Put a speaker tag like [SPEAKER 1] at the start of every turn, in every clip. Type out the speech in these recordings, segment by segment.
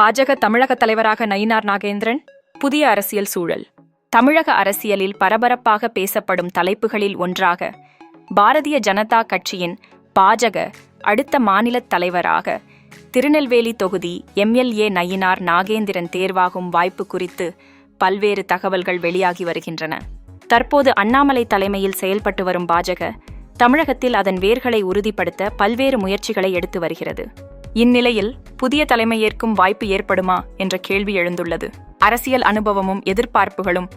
[SPEAKER 1] பாஜக தமிழக தலைவராக நயினார் நாகேந்திரன் புதிய அரசியல் சூழல். தமிழக அரசியலில் பரபரப்பாக பேசப்படும் தலைப்புகளில் ஒன்றாக பாரதிய ஜனதா கட்சியின் பாஜக அடுத்த மாநிலத் தலைவராக திருநெல்வேலி தொகுதி எம்எல்ஏ நயினார் நாகேந்திரன் தேர்வாகும் வாய்ப்பு குறித்து பல்வேறு தகவல்கள் வெளியாகி வருகின்றன. தற்போது அண்ணாமலை தலைமையில் செயல்பட்டு வரும் பாஜக தமிழகத்தில் அதன் வேர்களை உறுதிப்படுத்த பல்வேறு முயற்சிகளை எடுத்து வருகிறது. இந்நிலையில் புதிய தலைமை ஏற்கும் வாய்ப்பு ஏற்படுமா என்ற கேள்வி எழுந்துள்ளது. அரசியல் அனுபவமும் எதிர்பார்ப்புகளும்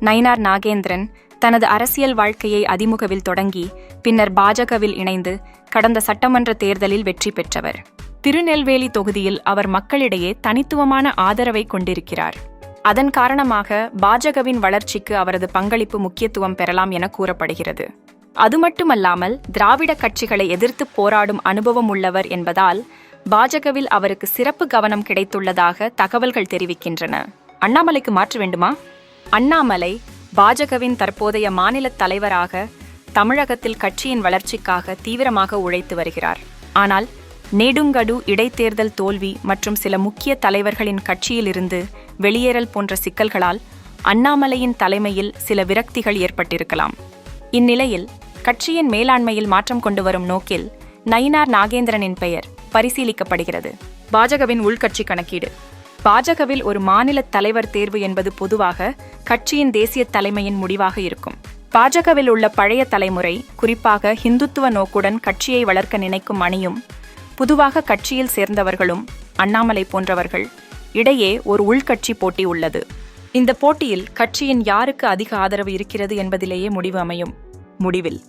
[SPEAKER 1] நயினார் நாகேந்திரன் தனது அரசியல் வாழ்க்கையை அதிமுகவில் தொடங்கி பின்னர் பாஜகவில் இணைந்து கடந்த சட்டமன்ற தேர்தலில் வெற்றி பெற்றவர். திருநெல்வேலி தொகுதியில் அவர் மக்களிடையே தனித்துவமான ஆதரவை கொண்டிருக்கிறார். அதன் காரணமாக பாஜகவின் வளர்ச்சிக்கு அவரது பங்களிப்பு முக்கியத்துவம் பெறலாம் என கூறப்படுகிறது. அது மட்டுமல்லாமல் திராவிட கட்சிகளை எதிர்த்து போராடும் அனுபவம் உள்ளவர் என்பதால் பாஜகவில் அவருக்கு சிறப்பு கவனம் கிடைத்துள்ளதாக தகவல்கள் தெரிவிக்கின்றன. அண்ணாமலைக்கு மாற்ற வேண்டுமா? அண்ணாமலை பாஜகவின் தற்போதைய மாநில தலைவராக தமிழகத்தில் கட்சியின் வளர்ச்சிக்காக தீவிரமாக உழைத்து வருகிறார். ஆனால் நெடுங்கடு இடைத்தேர்தல் தோல்வி மற்றும் சில முக்கிய தலைவர்களின் கட்சியிலிருந்து வெளியேறல் போன்ற சிக்கல்களால் அண்ணாமலையின் தலைமையில் சில விரக்திகள் ஏற்பட்டிருக்கலாம். இந்நிலையில் கட்சியின் மேலாண்மையில் மாற்றம் கொண்டு வரும் நோக்கில் நயினார் நாகேந்திரனின் பெயர் பரிசீலிக்கப்படுகிறது. பாஜகவின் உள்கட்சி கணக்கீடு. பாஜகவில் ஒரு மாநில தலைவர் தேர்வு என்பது பொதுவாக கட்சியின் தேசிய தலைமையின் முடிவாக இருக்கும். பாஜகவில் உள்ள பழைய தலைமுறை குறிப்பாக ஹிந்துத்துவ நோக்குடன் கட்சியை வளர்க்க நினைக்கும் அணியும் பொதுவாக கட்சியில் சேர்ந்தவர்களும் அண்ணாமலை போன்றவர்கள் இடையே ஒரு உள்கட்சி போட்டி உள்ளது. இந்த போட்டியில் கட்சியின் யாருக்கு அதிக ஆதரவு இருக்கிறது என்பதிலேயே முடிவு அமையும். முடிவில்.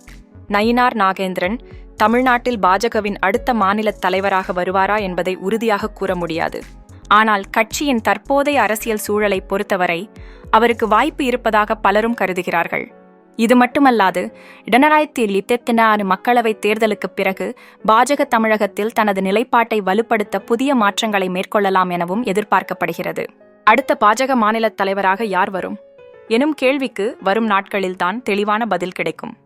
[SPEAKER 1] நயினார் நாகேந்திரன் தமிழ்நாட்டில் பாஜகவின் அடுத்த மாநில தலைவராக வருவாரா என்பதை உறுதியாக கூற முடியாது. ஆனால் கட்சியின் தற்போதைய அரசியல் சூழலை பொறுத்தவரை அவருக்கு வாய்ப்பு இருப்பதாக பலரும் கருதுகிறார்கள். இது மட்டுமல்லாது இடனராயிரத்தி லித்தெத்தின ஆறு மக்களவைத் தேர்தலுக்குப் பிறகு பாஜக தமிழகத்தில் தனது நிலைப்பாட்டை வலுப்படுத்த புதிய மாற்றங்களை மேற்கொள்ளலாம் எனவும் எதிர்பார்க்கப்படுகிறது. அடுத்த பாஜக மாநில தலைவராக யார் வரும்? எனும் கேள்விக்கு வரும் நாட்களில்தான் தெளிவான பதில் கிடைக்கும்.